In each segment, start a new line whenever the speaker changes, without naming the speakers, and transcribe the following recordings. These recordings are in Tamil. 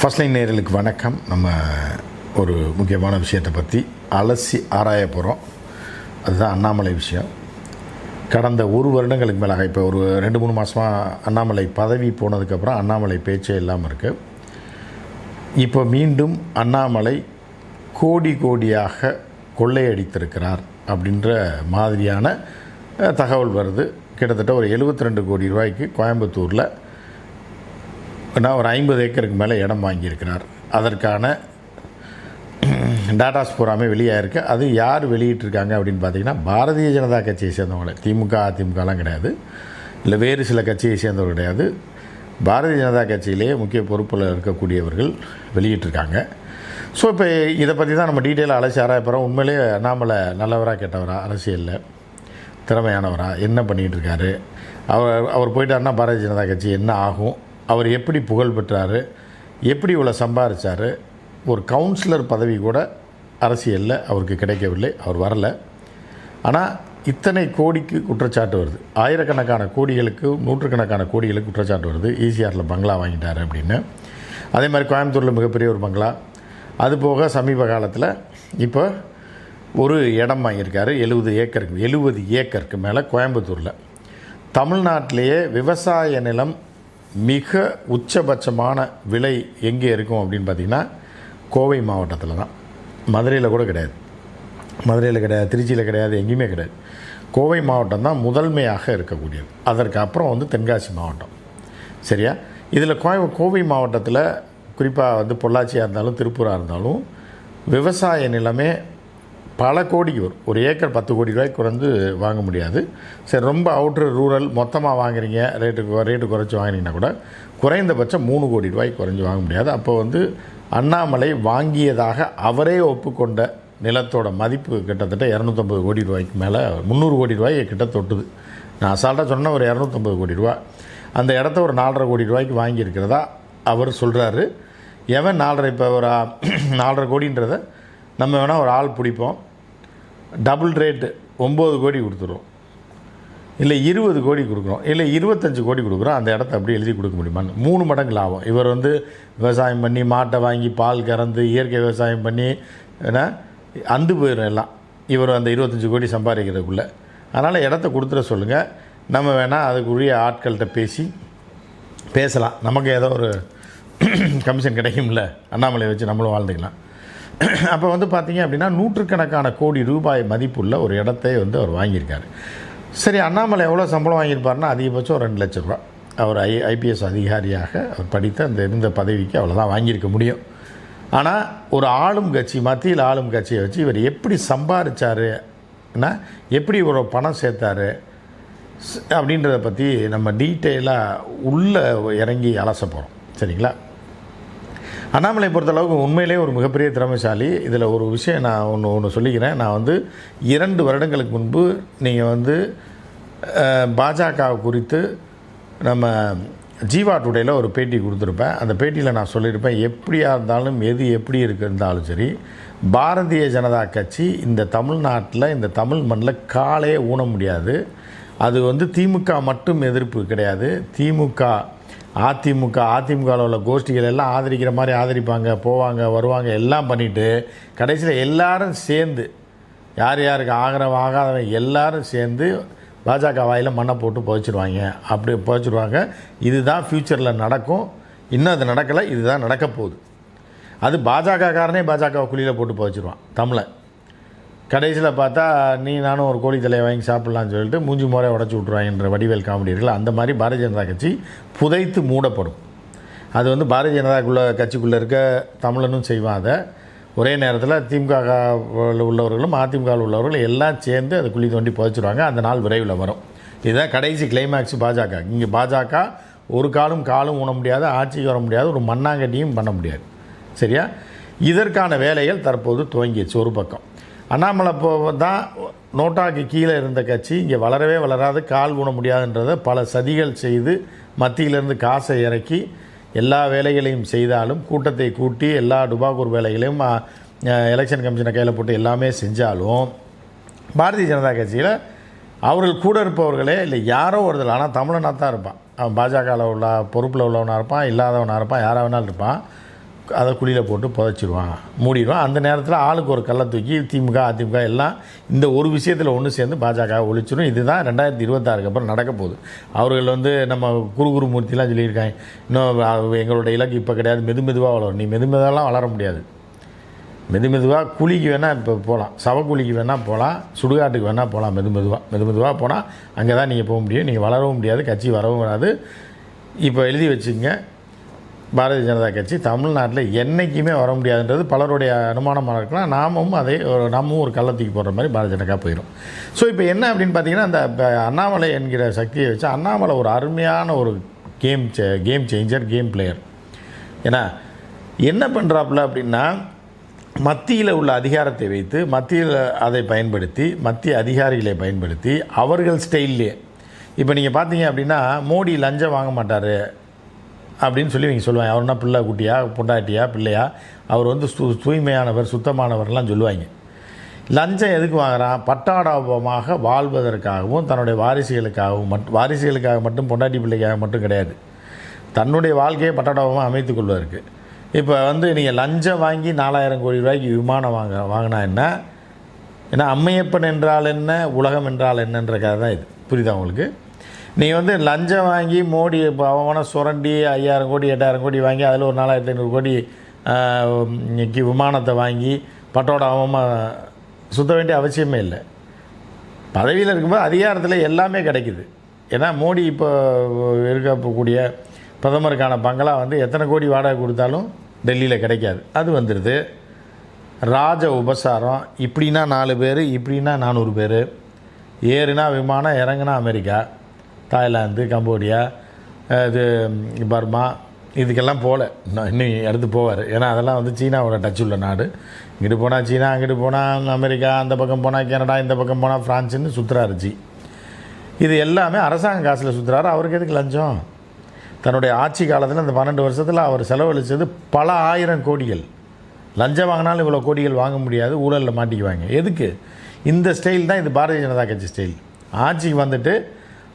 ஃபர்ஸ்ட் லைன் நேயர்களுக்கு வணக்கம். நம்ம ஒரு முக்கியமான விஷயத்தை பற்றி அலசி ஆராய போகிறோம் அதுதான் அண்ணாமலை விஷயம். கடந்த ஒரு வருடங்களுக்கு மேலாக இப்போ ஒரு ரெண்டு மூணு மாதமாக அண்ணாமலை பதவி போனதுக்கப்புறம் அண்ணாமலை பேச்சே இல்லாமல் இருக்குது இப்போ மீண்டும் அண்ணாமலை கோடி கோடியாக கொள்ளையடித்திருக்கிறார் அப்படின்ற மாதிரியான தகவல் வருது. கிட்டத்தட்ட ஒரு 72 ரெண்டு கோடி ரூபாய்க்கு கோயம்புத்தூரில் நான் ஒரு ஐம்பது ஏக்கருக்கு மேலே இடம் வாங்கியிருக்கிறார். அதற்கான டாட்டாஸ் பூராமே வெளியாயிருக்கு அது யார் வெளியிட்டிருக்காங்க அப்படின்னு பார்த்தீங்கன்னா பாரதிய ஜனதா கட்சியை சேர்ந்தவங்களே திமுக அதிமுகலாம் கிடையாது. இல்லை வேறு சில கட்சியை சேர்ந்தவர்கள் கிடையாது. பாரதிய ஜனதா கட்சியிலேயே முக்கிய பொறுப்பில் இருக்கக்கூடியவர்கள் வெளியிட்டிருக்காங்க. ஸோ இப்போ இதை பற்றி தான் நம்ம டீட்டெயிலாக அலசி ஆராயப்போகிறோம் உண்மையிலேயே அண்ணாமலை நல்லவராக கெட்டவரா அரசியலில் திறமையானவரா என்ன பண்ணிகிட்டு இருக்காரு? அவர் அவர் போயிட்டாருன்னா பாரதிய ஜனதா கட்சி என்ன ஆகும்? அவர் எப்படி புகழ் பெற்றார் எப்படி இவ்வளோ சம்பாதிச்சார் ஒரு கவுன்சிலர் பதவி கூட அரசியலில் அவருக்கு கிடைக்கவில்லை அவர் வரல. ஆனால் இத்தனை கோடிக்கு குற்றச்சாட்டு வருது. ஆயிரக்கணக்கான கோடிகளுக்கு நூற்றுக்கணக்கான கோடிகளுக்கு குற்றச்சாட்டு வருது. ஈசிஆரில் பங்களா வாங்கிட்டாரு அப்படின்னு. அதே மாதிரி கோயம்புத்தூரில் மிகப்பெரிய ஒரு பங்களா. அது போக சமீப காலத்தில் இப்போ ஒரு இடம் வாங்கியிருக்காரு எழுபது ஏக்கருக்கு எழுபது ஏக்கருக்கு மேலே கோயம்புத்தூரில். தமிழ்நாட்டிலேயே விவசாய நிலம் மிக உச்சபட்சமான விலை எங்கே இருக்கும் அப்படின்னு பார்த்தீங்கன்னா கோவை மாவட்டத்தில் தான். மதுரையில் கூட கிடையாது. மதுரையில் கிடையாது திருச்சியில் கிடையாது எங்கேயுமே கிடையாது. கோவை மாவட்டம் தான் முதன்மையாக இருக்கக்கூடியது. அதற்கு அப்புறம் வந்து தென்காசி மாவட்டம். சரியா? இதில் கோவை கோவை மாவட்டத்தில் குறிப்பாக வந்து பொள்ளாச்சியாக இருந்தாலும் திருப்பூராக இருந்தாலும் விவசாய நிலமே பல கோடிக்கு வரும் ஒரு ஏக்கர் பத்து கோடி ரூபாய்க்கு குறைந்து வாங்க முடியாது. சரி ரொம்ப அவுட்ரு ரூரல் மொத்தமாக வாங்குறீங்க ரேட்டு ரேட்டு குறைச்சி வாங்கினீங்கன்னா கூட குறைந்தபட்சம் மூணு கோடி ரூபாய்க்கு குறைஞ்சி வாங்க முடியாது. அப்போ வந்து அண்ணாமலை வாங்கியதாக அவரே ஒப்புக்கொண்ட நிலத்தோட மதிப்பு கிட்டத்தட்ட இரநூத்தம்பது கோடி ரூபாய்க்கு மேலே முந்நூறு கோடி ரூபாய் கிட்ட தொட்டுது. நான் அசால்ட்டாக சொன்ன ஒரு இரநூத்தம்பது கோடி ரூபா. அந்த இடத்த ஒரு நாலரை கோடி ரூபாய்க்கு வாங்கியிருக்கிறதா அவர் சொல்கிறாரு எவன் நாலரை இப்போ ஒரு நாலரை கோடின்றத நம்ம வேணால் ஒரு ஆள் பிடிப்போம். டபுள் ரேட்டு ஒம்பது கோடி கொடுத்துருவோம் இல்லை இருபது கோடி கொடுக்குறோம். இல்லை இருபத்தஞ்சு கோடி கொடுக்குறோம். அந்த இடத்த அப்படியே எழுதி கொடுக்க முடியுமான்னு மூணு மடங்கு லாபம். இவர் வந்து விவசாயம் பண்ணி மாட்டை வாங்கி பால் கறந்து இயற்கை விவசாயம் பண்ணி ஏன்னா அந்து போயிடும் எல்லாம். இவர் அந்த இருபத்தஞ்சி கோடி சம்பாதிக்கிறதுக்குள்ளே. அதனால் இடத்த கொடுத்துட சொல்லுங்கள் நம்ம வேணால் அதுக்குரிய ஆட்கள்கிட்ட பேசி பேசலாம். நமக்கு ஏதோ ஒரு கமிஷன் கிடைக்கும்ல. அண்ணாமலை வச்சு நம்மளும் வாழ்ந்துக்கலாம். அப்போ வந்து பார்த்தீங்க அப்படின்னா நூற்றுக்கணக்கான கோடி ரூபாய் மதிப்புள்ள ஒரு இடத்தை வந்து அவர் வாங்கியிருக்காரு. சரி அண்ணாமலை எவ்வளோ சம்பளம் வாங்கியிருப்பாருன்னா அதிகபட்சம் ஒரு ரெண்டு லட்ச ரூபா அவர் ஐ ஐபிஎஸ் அதிகாரியாக அவர் படித்த அந்த இருந்த பதவிக்கு அவ்வளோதான் வாங்கியிருக்க முடியும். ஆனால் ஒரு ஆளும் கட்சி மத்தியில் ஆளும் கட்சியை வச்சு இவர் எப்படி சம்பாதிச்சாருன்னா எப்படி இவ்வளோ பணம் சேர்த்தாரு அப்படின்றத பற்றி நம்ம டீட்டெயிலாக உள்ளே இறங்கி அலச போகிறோம் சரிங்களா? அண்ணாமலை பொறுத்தளவுக்கு உண்மையிலே ஒரு மிகப்பெரிய திறமைசாலி. இதில் ஒரு விஷயம் நான் ஒன்று ஒன்று சொல்லிக்கிறேன். நான் வந்து இரண்டு வருடங்களுக்கு முன்பு நீங்கள் வந்து பாஜக குறித்து நம்ம ஜீவா டுடேல ஒரு பேட்டி கொடுத்துருப்பேன். அந்த பேட்டியில் நான் சொல்லியிருப்பேன் எப்படியாக இருந்தாலும் எது எப்படி இருக்கு இருந்தாலும் சரி பாரதிய ஜனதா கட்சி இந்த தமிழ்நாட்டில் இந்த தமிழ் மண்ணில் காலே ஊன முடியாது. அது வந்து திமுக மட்டும் எதிர்ப்பு கிடையாது. திமுக அதிமுக அதிமுகவில் உள்ள கோஷ்டிகள் எல்லாம் ஆதரிக்கிற மாதிரி ஆதரிப்பாங்க போவாங்க வருவாங்க எல்லாம் பண்ணிவிட்டு கடைசியில் எல்லாரும் சேர்ந்து யார் யாருக்கு ஆகிறவன் ஆகாதவன் எல்லாரும் சேர்ந்து பாஜக வாயில் மண்ணை போட்டு புதைச்சிருவாங்க. அப்படி புதைச்சிருவாங்க. இதுதான் ஃப்யூச்சரில் நடக்கும். இன்னும் அது நடக்கலை இதுதான் நடக்க போகுது. அது பாஜக காரனே பாஜக குழியில் போட்டு புதைச்சிருவான் தமிழை. கடைசியில் பார்த்தா நீ நானும் ஒரு கோழி தலையை வாங்கி சாப்பிட்லான்னு சொல்லிட்டு மூஞ்சி முறை உடச்சி விட்ருவாங்கன்ற வடிவேல் காமெடி இருக்குல்ல அந்த மாதிரி பாரதிய ஜனதா கட்சி புதைத்து மூடப்படும். அது வந்து பாரதிய ஜனதாக்குள்ள கட்சிக்குள்ளே இருக்க தமிழனும் செய்வான் அதை. ஒரே நேரத்தில் திமுக உள்ளவர்களும் அதிமுகவில் உள்ளவர்களும் எல்லாம் சேர்ந்து அதை குழி தோண்டி புதைச்சிடுவாங்க அந்த நாள் விரைவில் வரும். இதுதான் கடைசி கிளைமேக்ஸ் பாஜக. இங்கே பாஜக ஒரு காலும் காலும் ஊன முடியாது ஆட்சிக்கு வர முடியாது ஒரு மண்ணாங்கட்டியும் பண்ண முடியாது. சரியா? இதற்கான வேலைகள் தற்போது துவங்கிடுச்சு ஒரு பக்கம். அண்ணாமலை இப்போ தான் நோட்டாக்கு கீழே இருந்த கட்சி. இங்கே வளரவே வளராது கால் ஊன முடியாதுன்றதை பல சதிகள் செய்து மத்தியிலிருந்து காசை இறக்கி எல்லா வேலைகளையும் செய்தாலும் கூட்டத்தை கூட்டி எல்லா டுபாக்கூர் வேலைகளையும் எலெக்ஷன் கமிஷனை கையில் போட்டு எல்லாமே செஞ்சாலும் பாரதிய ஜனதா கட்சியில் அவர்கள் கூட இருப்பவர்களே இல்லை யாரோ ஒருத்தர் ஆனால் தமிழனாக தான் இருப்பான். அவன் பாஜகவில் உள்ள பொறுப்பில் உள்ளவனாக இருப்பான் இல்லாதவனாக இருப்பான் யாராக வேணாலும் இருப்பான். அதை குழியில் போட்டு புதைச்சிடுவான் மூடிடுவான் அந்த நேரத்தில் ஆளுக்கு ஒரு கல்லை தூக்கி திமுக அதிமுக எல்லாம் இந்த ஒரு விஷயத்தில் ஒன்று சேர்ந்து பாஜக ஒழிச்சிடும் இதுதான் ரெண்டாயிரத்தி இருபத்தாறுக்கு அப்புறம் நடக்க போகுது. அவர்கள் வந்து நம்ம குரு குரு மூர்த்திலாம் சொல்லியிருக்காங்க. இன்னும் எங்களோட இலக்கு இப்போ கிடையாது. மெது மெதுவாக வளரும். நீ மெது வளர முடியாது. மெது மெதுவாக குழிக்கு வேணால் இப்போ போகலாம் சவக்குழிக்கு வேணால் போகலாம் சுடுகாட்டுக்கு வேணால் போகலாம் மெது மெதுவாக மெது மெதுவாக போனால் அங்கே தான் நீங்கள் போக முடியும். நீங்கள் வளரவும் முடியாது. கட்சி வரவும் வராது. இப்போ எழுதி வச்சுங்க பாரதிய ஜனதா கட்சி தமிழ்நாட்டில் என்றைக்குமே வர முடியாதுன்றது பலருடைய அனுமானமாக இருக்கலாம். நாமும் அதை ஒரு நாமும் ஒரு கள்ளத்துக்கு போடுற மாதிரி பாரதிய ஜனதா போயிடும் ஸோ இப்போ என்ன அப்படின்னு பார்த்தீங்கன்னா அந்த அண்ணாமலை என்கிற சக்தியை வச்சு அண்ணாமலை ஒரு அருமையான ஒரு கேம் சே கேம் சேஞ்சர் கேம் பிளேயர் ஏன்னா என்ன பண்ணுறாப்புல அப்படின்னா மத்தியில் உள்ள அதிகாரத்தை வைத்து மத்தியில் அதை பயன்படுத்தி மத்திய அதிகாரிகளை பயன்படுத்தி அவர்கள் ஸ்டைல்லே இப்போ நீங்கள் பார்த்தீங்க அப்படின்னா மோடி லஞ்சம் வாங்க மாட்டார். அப்படின்னு சொல்லி நீங்கள் சொல்லுவாங்க. அவர்னா பிள்ளை குட்டியா பொண்டாட்டியா பிள்ளையா? அவர் வந்து சு தூய்மையானவர் சுத்தமானவர்லாம் சொல்லுவாங்க. லஞ்சம் எதுக்கு வாங்குகிறான் பட்டாடாபமாக வாழ்வதற்காகவும் தன்னுடைய வாரிசுகளுக்காகவும் மட் வாரிசுகளுக்காக மட்டும் பொண்டாட்டி பிள்ளைக்காக மட்டும் கிடையாது. தன்னுடைய வாழ்க்கையை பட்டாடாபமாக அமைத்து கொள்வதற்கு. இப்போ வந்து நீங்கள் லஞ்சம் வாங்கி நாலாயிரம் கோடி ரூபாய்க்கு விமானம் வாங்க வாங்கினா என்ன? ஏன்னா அம்மையப்பன் என்றால் என்ன? உலகம் என்றால் என்னன்ற கதை தான் இது. புரியுதா உங்களுக்கு? நீ வந்து லஞ்சம் வாங்கி மோடி இப்போ அவனை சுரண்டி ஐயாயிரம் கோடி எட்டாயிரம் கோடி வாங்கி அதில் ஒரு நாலாயிரத்தி ஐநூறு கோடி விமானத்தை வாங்கி பட்டோட அவமாக சுத்த வேண்டிய அவசியமே இல்லை. பதவியில் இருக்கும்போது அதிகாரத்தில் எல்லாமே கிடைக்குது. ஏன்னா மோடி இப்போ இருக்கக்கூடிய பிரதமருக்கான பங்களா வந்து எத்தனை கோடி வாடகை கொடுத்தாலும் டெல்லியில் கிடைக்காது. அது வந்துடுது ராஜ உபசாரம் இப்படின்னா நாலு பேர் இப்படின்னா நானூறு பேர். ஏறுனா விமானம் இறங்குனா அமெரிக்கா. தாய்லாந்து கம்போடியா இது பர்மா இதுக்கெல்லாம் போகல நான் இன்னும் அடுத்து போவார். ஏன்னா அதெல்லாம் வந்து சீனாவோட டச் உள்ள நாடு. இங்கிட்டு போனால் சீனா அங்கிட்டு போனால் அமெரிக்கா அந்த பக்கம் போனால் கனடா இந்த பக்கம் போனால் ஃப்ரான்ஸுன்னு சுற்றுறாரு ஜி. இது எல்லாமே அரசாங்க காசில் சுற்றுறாரு அவருக்கு எதுக்கு லஞ்சம்? தன்னுடைய ஆட்சி காலத்தில் அந்த பன்னெண்டு வருஷத்தில் அவர் செலவழித்தது பல ஆயிரம் கோடிகள். லஞ்சம் வாங்கினாலும் இவ்வளோ கோடிகள் வாங்க முடியாது. ஊழலில் மாட்டிக்குவாங்க. எதுக்கு? இந்த ஸ்டைல் தான் இது பாரதிய ஜனதா கட்சி ஸ்டைல் ஆட்சிக்கு வந்துட்டு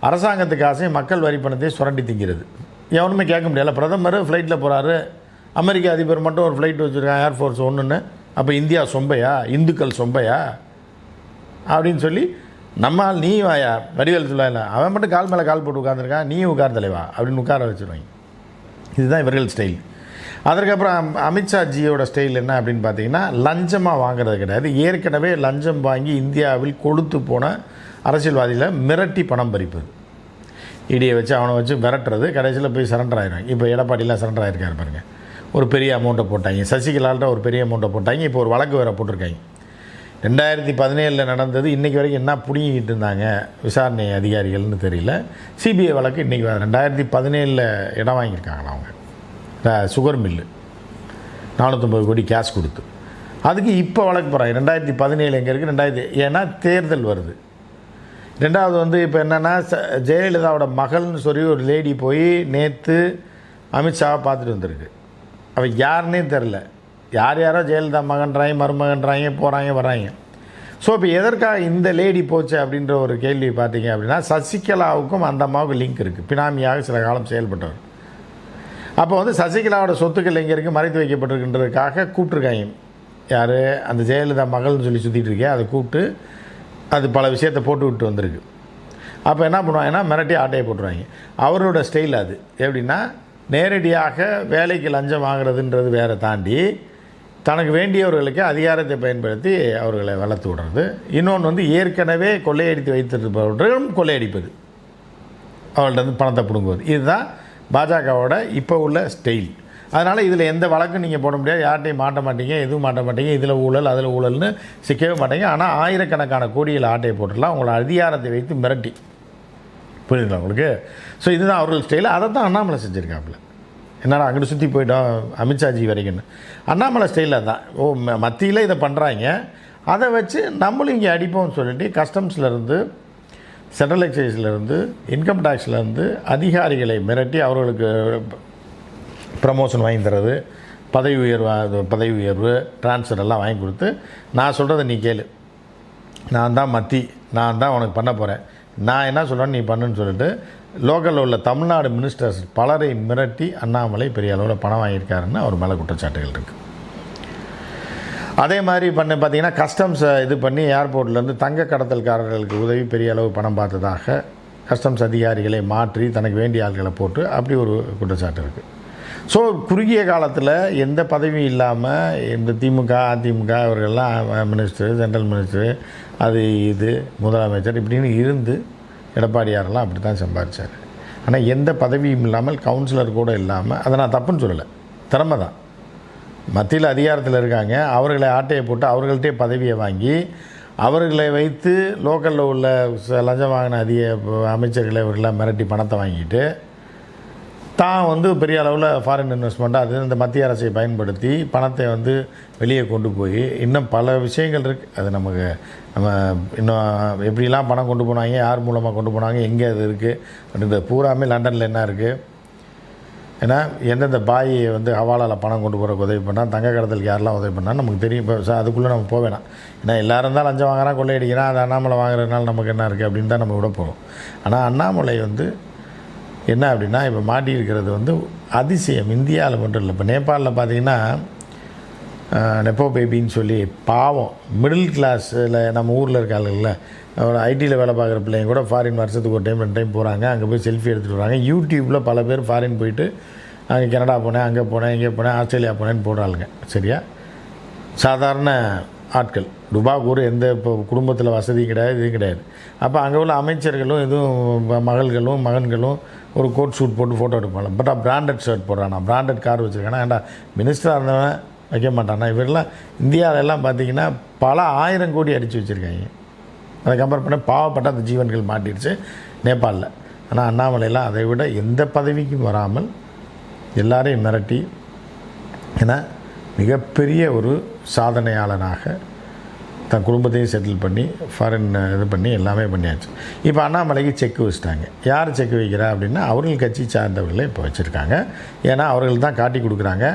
அரசாங்கத்துக்கு காசையும் மக்கள் வரி பணத்தை சுரண்டி திங்கிறது. எவனுமே கேட்க முடியல. பிரதமர் ஃப்ளைட்டில் போகிறாரு அமெரிக்க அதிபர் மட்டும் ஒரு ஃப்ளைட் வச்சுருக்கான் ஏர்ஃபோர்ஸ் ஒன்றுன்னு அப்போ இந்தியா சொம்பையா? இந்துக்கள் சொம்பையா? அப்படின்னு சொல்லி நம்மால் நீ வாயா? வடிவேல் சொல்லல அவன் மட்டும் கால் மேலே கால் போட்டு உட்காந்துருக்கான் நீ உட்கார் தலைவா? அப்படின்னு உட்கார வச்சுருவாங்க. இதுதான் இவர்கள் ஸ்டைல் அதற்கப்புறம் அம்- அமித்ஷா ஜியோட ஸ்டைல் என்ன அப்படின்னு பார்த்தீங்கன்னா லஞ்சமாக வாங்குறது கிடையாது. ஏற்கனவே லஞ்சம் வாங்கி இந்தியாவில் கொழுத்து போன அரசியல்வாதிகளை மிரட்டி பணம் பறிப்பது. இடியை வச்சு அவனை வச்சு விரட்டுறது கடைசியில் போய் சரண்டர் ஆயிடுவாங்க. இப்போ எடப்பாடிலாம் சரண்டர் ஆகிருக்காரு பாருங்க. ஒரு பெரிய அமௌண்ட்டை போட்டாங்க. சசிகலால்ட்ட ஒரு பெரிய அமௌண்ட்டை போட்டாங்க. இப்போ ஒரு வழக்கு வேறு போட்டிருக்காங்க. ரெண்டாயிரத்தி பதினேழில் நடந்தது. இன்றைக்கி வரைக்கும் என்ன பிடிங்கிட்டு இருந்தாங்க விசாரணை அதிகாரிகள்னு தெரியல. சிபிஐ வழக்கு இன்றைக்கி ரெண்டாயிரத்தி பதினேழில் இடம் வாங்கியிருக்காங்களா அவங்க? சுகர் மில்லு நானூற்றம்பது கோடி கேஷ் கொடுத்து. அதுக்கு இப்போ வழக்கு போகிறாங்க ரெண்டாயிரத்தி பதினேழு எங்கே இருக்குது ரெண்டாயிரத்தி ஏன்னா தேர்தல் வருது. ரெண்டாவது வந்து இப்போ என்னென்னா ஜெயலலிதாவோட மகள்னு சொல்லி ஒரு லேடி போய் நேற்று அமித்ஷாவை பார்த்துட்டு வந்திருக்கு. அவள் யாருன்னே தெரில யார் யாரோ ஜெயலலிதா மகன்றாங்க மருமகன்றாங்க போகிறாங்க வராங்க ஸோ இப்போ எதற்காக இந்த லேடி போச்சு அப்படின்ற ஒரு கேள்வி பார்த்தீங்க அப்படின்னா சசிகலாவுக்கும் அந்த அம்மாவுக்கும் லிங்க் இருக்குது பினாமியாக சில காலம் செயல்பட்டவர். அப்போ வந்து சசிகலாவோட சொத்துக்கள் எங்கே இருக்குது மறைத்து வைக்கப்பட்டிருக்கின்றதுக்காக கூப்பிட்ருக்காங்க யார்? அந்த ஜெயலலிதா மகள்னு சொல்லி சுற்றிட்டு இருக்கேன் அதை கூப்பிட்டு அது பல விஷயத்தை போட்டு விட்டு வந்திருக்கு. அப்போ என்ன பண்ணுவாங்கன்னா மிரட்டி ஆட்டையை போட்டுருவாங்க. அவரோட ஸ்டைல் அது. எப்படின்னா நேரடியாக வேலைக்கு லஞ்சம் வாங்குறதுன்றது வேற தாண்டி தனக்கு வேண்டியவர்களுக்கு அதிகாரத்தை பயன்படுத்தி அவர்களை வளர்த்து விடுறது. இன்னொன்று வந்து ஏற்கனவே கொள்ளையடித்து வைத்திருப்பவர்களும் கொள்ளையடிப்பது. அவர்கள்ட்ட இருந்து பணத்தை பிடுங்குவது. இதுதான் பாஜகவோட இப்போ உள்ள ஸ்டைல் அதனால் இதில் எந்த வழக்கும் நீங்கள் போட முடியாது. யார்ட்டையும் மாட்ட மாட்டீங்க எதுவும் மாட்ட மாட்டீங்க. இதில் ஊழல் அதில் ஊழல்னு சிக்கவே மாட்டீங்க. ஆனால் ஆயிரக்கணக்கான கோடியில் ஆட்டையை போட்டுடலாம். உங்களை அதிகாரத்தை வைத்து மிரட்டி. புரியுதுங்களா உங்களுக்கு? ஸோ இதுதான் அவர்கள் ஸ்டைல் அதை தான் அண்ணாமலை செஞ்சுருக்காப்புல. என்னடா அங்கிட்டு சுற்றி போயிட்டோம் அமித்ஷாஜி வரைக்கும்னு. அண்ணாமலை ஸ்டைலில் தான் ஓ ம- மத்தியில் இதை பண்ணுறாங்க அதை வச்சு நம்மளும் இங்கே அடிப்போம்னு சொல்லிட்டு கஸ்டம்ஸ்லேருந்து சென்ட்ரல் எக்ஸைஸ்லேருந்து இன்கம் டேக்ஸ்லேருந்து அதிகாரிகளை மிரட்டி அவர்களுக்கு ப்ரமோஷன் வாங்கி தர்றது பதவி உயர்வு பதவி உயர்வு ட்ரான்ஸ்ஃபர் எல்லாம் வாங்கி கொடுத்து நான் சொல்கிறத நீ கேளு. நான் தான் மத்தி நான் தான் உனக்கு பண்ண போகிறேன் நான் என்ன சொல்கிறேன்னு நீ பண்ணுன்னு சொல்லிட்டு லோக்கலில் உள்ள தமிழ்நாடு மினிஸ்டர்ஸ் பலரை மிரட்டி அண்ணாமலை பெரிய அளவில் பணம் வாங்கியிருக்காருன்னு அவர் மேலே குற்றச்சாட்டுகள் இருக்குது அதே மாதிரி பண்ண பார்த்தீங்கன்னா கஸ்டம்ஸை இது பண்ணி ஏர்போர்ட்லேருந்து தங்க கடத்தல்காரர்களுக்கு உதவி பெரிய அளவு பணம் பார்த்ததாக கஸ்டம்ஸ் அதிகாரிகளை மாற்றி தனக்கு வேண்டிய ஆள்களை போட்டு அப்படி ஒரு குற்றச்சாட்டு இருக்குது ஸோ குறுகிய காலத்தில் எந்த பதவியும் இல்லாமல் இந்த திமுக அதிமுக அவர்கள்லாம் மினிஸ்டர் ஜென்ரல் மினிஸ்டர் அது இது முதலமைச்சர் இப்படின்னு இருந்து எடப்பாடியாரெல்லாம் அப்படி தான் சம்பாதிச்சார் ஆனால் எந்த பதவியும் இல்லாமல் கவுன்சிலர் கூட இல்லாமல் அதை நான் தப்புன்னு சொல்லலை. திறமை தான். மத்தியில் அதிகாரத்தில் இருக்காங்க. அவர்களை ஆட்டையை போட்டு அவர்கள்ட்டே பதவியை வாங்கி அவர்களை வைத்து லோக்கலில் உள்ள ச- லஞ்சம் வாங்கின அதிக அமைச்சர்களை இவர்களெல்லாம் மிரட்டி பணத்தை வாங்கிட்டு தான் வந்து பெரிய அளவில் ஃபாரின் இன்வெஸ்ட்மெண்ட் அது இந்த மத்திய அரசை பயன்படுத்தி பணத்தை வந்து வெளியே கொண்டு போய் இன்னும் பல விஷயங்கள் இருக்குது அது நமக்கு நம்ம இன்னும் எப்படிலாம் பணம் கொண்டு போனாங்க யார் மூலமாக கொண்டு போனாங்க எங்கே அது இருக்குது அப்படின்றது பூராமே லண்டனில் என்ன இருக்குது ஏன்னா எந்தெந்த பாய் வந்து ஹவாலாவில் பணம் கொண்டு போகிறக்கு உதவி பண்ணால் தங்க கடத்தலுக்கு யாரெல்லாம் உதவி பண்ணால் நமக்கு தெரியும். இப்போ அதுக்குள்ளே நம்ம போக வேணாம். ஏன்னா எல்லாரும் தான் லஞ்சம் வாங்குறான் கொள்ளையடிக்கிறான் அது அண்ணாமலை வாங்குறதுனால நமக்கு என்ன இருக்குது அப்படின்னு தான் நம்ம விட போகிறோம் ஆனால் அண்ணாமலை வந்து என்ன அப்படின்னா இப்போ மாட்டியிருக்கிறது வந்து அதிசயம். இந்தியாவில் மட்டும் இல்லை. இப்போ நேபாளில் பார்த்தீங்கன்னா நெப்போ பேபின்னு சொல்லி பாவம். மிடில் கிளாஸில் நம்ம ஊரில் இருக்காங்கல்ல ஒரு ஐடியில் வேலை பார்க்குற பிள்ளைங்க கூட ஃபாரின் வருஷத்துக்கு ஒரு டைம் ரெண்டு டைம் போகிறாங்க அங்கே போய் செல்ஃபி எடுத்துகிட்டு வராங்க யூடியூப்பில் பல பேர் ஃபாரின் போயிட்டு அங்கே கனடா போனேன் அங்கே போனேன் இங்கே போனேன் ஆஸ்திரேலியா போனேன்னு போடுறாளுங்க. சரியா? சாதாரண ஆட்கள். டுபாக்கூர் எந்த இப்போ குடும்பத்தில் வசதியும் கிடையாது இதுவும் கிடையாது. அப்போ அங்கே உள்ள அமைச்சர்களும் எதுவும் மகள்களும் மகன்களும் ஒரு கோட் ஷூட் போட்டு ஃபோட்டோ எடுப்பாங்க. பட் பிராண்டட் ஷர்ட் போடுறானா. பிராண்டட் கார் வச்சுருக்கானா ஏன்டா மினிஸ்டராக இருந்தவன் வைக்க மாட்டானா. இவரெல்லாம் இந்தியாவிலெல்லாம் பார்த்தீங்கன்னா பல ஆயிரம் கோடி அடித்து வச்சுருக்காங்க. அதை கம்பேர் பண்ண பாவப்பட்ட அந்த ஜீவன்கள் மாட்டிடுச்சு நேபாளில். ஆனால் அண்ணாமலையெல்லாம் அதை விட எந்த பதவிக்கும் வராமல் எல்லாரையும் மிரட்டி ஏன்னா மிகப்பெரிய ஒரு சாதனையாளனாக தன் குடும்பத்தையும் செட்டில் பண்ணி ஃபாரின் இது பண்ணி எல்லாமே பண்ணியாச்சு. இப்போ அண்ணாமலைக்கு செக் வச்சுட்டாங்க. யார் செக் வைக்கிறா அப்படின்னா அவர்கள் கட்சி சார்ந்தவர்களே இப்போ வச்சுருக்காங்க. ஏன்னா அவர்கள் தான் காட்டி கொடுக்குறாங்க.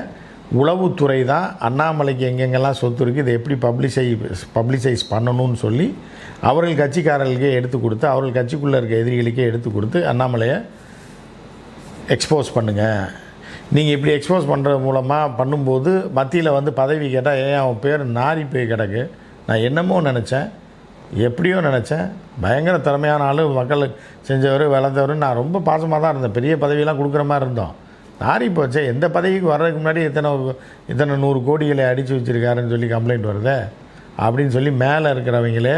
உளவுத்துறை தான் அண்ணாமலைக்கு எங்கெங்கெல்லாம் சொத்து இருக்குது இதை எப்படி பப்ளிசை பப்ளிசைஸ் பண்ணணும்னு சொல்லி அவர்கள் கட்சிக்காரர்களுக்கே எடுத்து கொடுத்து அவர்கள் கட்சிக்குள்ளே இருக்க எதிரிகளுக்கே எடுத்து கொடுத்து அண்ணாமலையை எக்ஸ்போஸ் பண்ணுங்கள் நீங்கள் இப்படி எக்ஸ்போஸ் பண்ணுறது மூலமாக பண்ணும்போது மத்தியில் வந்து பதவி கேட்டால் ஏன் அவன் பேர் நாரி போய் கிடக்கு. நான் என்னமோ நினச்சேன். எப்படியோ நினச்சேன். பயங்கர திறமையான ஆள் மக்கள் செஞ்சவர் வளர்ந்தவர். நான் ரொம்ப பாசமாக தான் இருந்தேன். பெரிய பதவியெல்லாம் கொடுக்குற மாதிரி இருந்தோம். நாரி போச்சே எந்த பதவிக்கு வர்றதுக்கு முன்னாடி இத்தனை இத்தனை நூறு கோடிகளை அடித்து வச்சுருக்காருன்னு சொல்லி கம்ப்ளைண்ட் வருதே? அப்படின்னு சொல்லி மேலே இருக்கிறவங்களே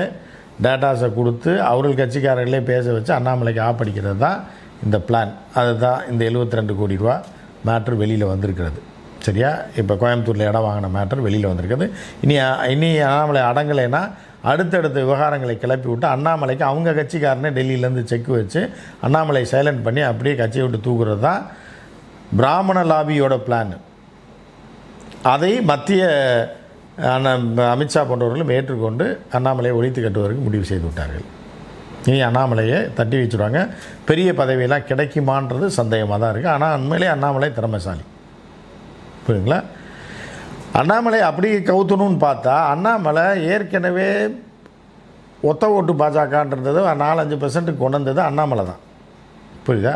டேட்டாஸை கொடுத்து அவர்கள் கட்சிக்காரர்களே பேச வச்சு அண்ணாமலைக்கு ஆப்படிக்கிறது தான் இந்த பிளான் அதுதான் இந்த 72 ரெண்டு கோடி ரூபா. மேட்ரு வெளியில் வந்திருக்கிறது. சரியா? இப்போ கோயம்புத்தூரில் இடம் வாங்கின மேட்ரு வெளியில் வந்திருக்குது இனி இனி அண்ணாமலை அடங்கலைன்னா அடுத்தடுத்த விவகாரங்களை கிளப்பி விட்டு அண்ணாமலைக்கு அவங்க கட்சிக்காரனே டெல்லியிலேருந்து செக் வச்சு அண்ணாமலை சைலண்ட் பண்ணி அப்படியே கட்சியை விட்டு தூக்குறது தான் பிராமண லாபியோட பிளான் அதை மத்திய அண்ணா அமித்ஷா போன்றவர்களும் ஏற்றுக்கொண்டு அண்ணாமலையை ஒழித்து கட்டுவதற்கு முடிவு செய்து விட்டார்கள். நீ அண்ணாமலையை தட்டி வச்சுருவாங்க பெரிய பதவியெல்லாம் கிடைக்குமான்றது சந்தேகமாக தான் இருக்குது ஆனால் உண்மையிலே அண்ணாமலை திறமைசாலி. புரியுங்களா அண்ணாமலை அப்படி கவுத்தணும்னு பார்த்தா அண்ணாமலை ஏற்கனவே ஒத்த ஓட்டு பாஜகன்றது நாலஞ்சு பெர்சன்ட் கொண்டு வந்தது அண்ணாமலை தான். புரியுதா?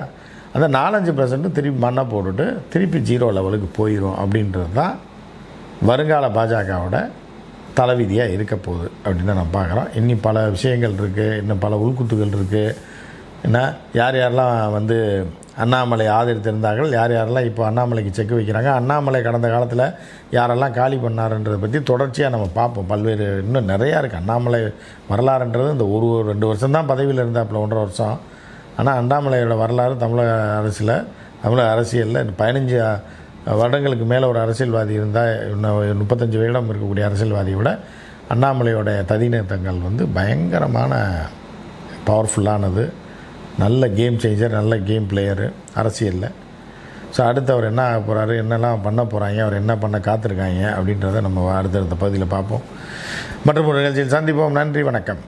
அந்த நாலஞ்சு பெர்சன்ட்டு திருப்பி மண்ணை போட்டுட்டு திருப்பி ஜீரோ லெவலுக்கு போயிடும் அப்படின்றது தான் வருங்கால பாஜகவோட தலைவிதியாக இருக்க போகுது அப்படின்னு தான் நான் பார்க்குறோம். இன்னும் பல விஷயங்கள் இருக்குது இன்னும் பல உள்குத்துகள் இருக்குது என்ன யார் யாரெல்லாம் வந்து அண்ணாமலை ஆதரித்திருந்தார்கள் யார் யாரெல்லாம் இப்போ அண்ணாமலைக்கு செக் வைக்கிறாங்க அண்ணாமலை கடந்த காலத்தில் யாரெல்லாம் காலி பண்ணாருன்றதை பற்றி தொடர்ச்சியாக நம்ம பார்ப்போம். பல்வேறு இன்னும் நிறையா இருக்குது அண்ணாமலை வரலாறுன்றது இந்த ஒரு ஒரு ரெண்டு வருஷம் தான் பதவியில் இருந்தாப்புல ஒன்றரை வருஷம். ஆனால் அண்ணாமலையோட வரலாறு தமிழக அரசில் தமிழக அரசியலில் பதினஞ்சு வருடங்களுக்கு மேலே ஒரு அரசியல்வாதி இருந்தால் இன்னும் முப்பத்தஞ்சு வருடம் இருக்கக்கூடிய அரசியல்வாதியை விட அண்ணாமலையோட ததிநேத்தங்கள் வந்து பயங்கரமான பவர்ஃபுல்லானது நல்ல கேம் சேஞ்சர் நல்ல கேம் பிளேயரு அரசியலில். ஸோ அடுத்து அவர் என்ன ஆக போகிறாரு என்னெல்லாம் பண்ண போகிறாங்க அவர் என்ன பண்ண காத்திருக்காங்க அப்படின்றத நம்ம அடுத்தடுத்த பகுதியில் பார்ப்போம். மற்றும் ஒரு நிகழ்ச்சியில் சந்திப்போம். நன்றி வணக்கம்.